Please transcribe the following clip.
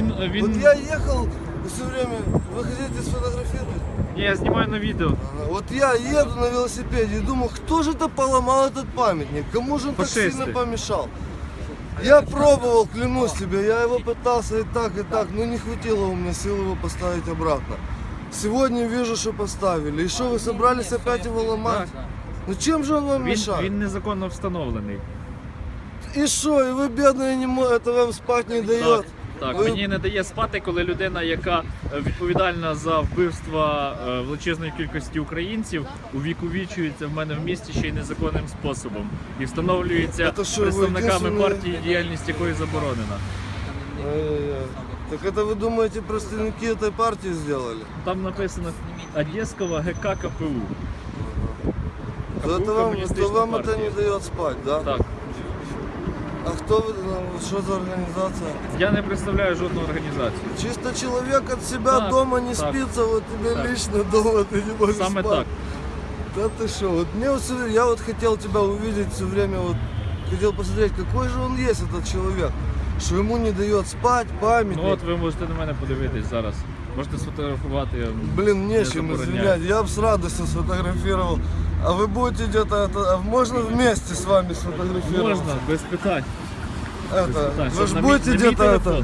Він, він... Вот я ехал все время, вы хотите сфотографировать? Ні, я знімаю на відео. Ага. Вот я еду на велосипеде и думаю, кто же это поломал этот памятник? Кому же он так Фашисты. сильно помешал? Я пробовал, клянусь тебе, я его пытался и так, и так, но не хватило у меня сил его поставить обратно. Сегодня вижу, что поставили. И что, вы собрались опять его ломать? Ну чем же он вам Він, мешает? він незаконно встановлений. И что, и вы бедные не мо- это вам спать не дает? Так, так. Ви- Мені не дає спати, коли людина, яка е, відповідальна за вбивства е, величезної кількості українців, увіковічується в мене в місті ще й незаконним способом і встановлюється Це що, ви представниками єдиний- партії, діяльність якої заборонена. Ай-яй-яй. Так это вы думаете, представники этой партии сделали? Там написано Одеського ГК КПУ. То это вам, коммунистической то вам это партии. не дает спать, да? Так, А ну, что за организация? я не представляю жодну організацію. Чисто человек от себя Так, дома не так, спится, вот тебе так. лично дома ты не можешь Саме спать. так. Да ты что, вот мне вот всё- я вот хотел тебя увидеть все время, вот хотел посмотреть, какой же он есть, этот человек, что ему не дает спать, памятник. Ну от ви можете на мене подивитись зараз. Можете сфотографувати. Блин, нечем забороняю. извинять, я бы с радостью сфотографировал. А вы будете где-то, это, а можно вместе с вами сфотографировать? Можна, без питань. Это, вы же будете где-то это.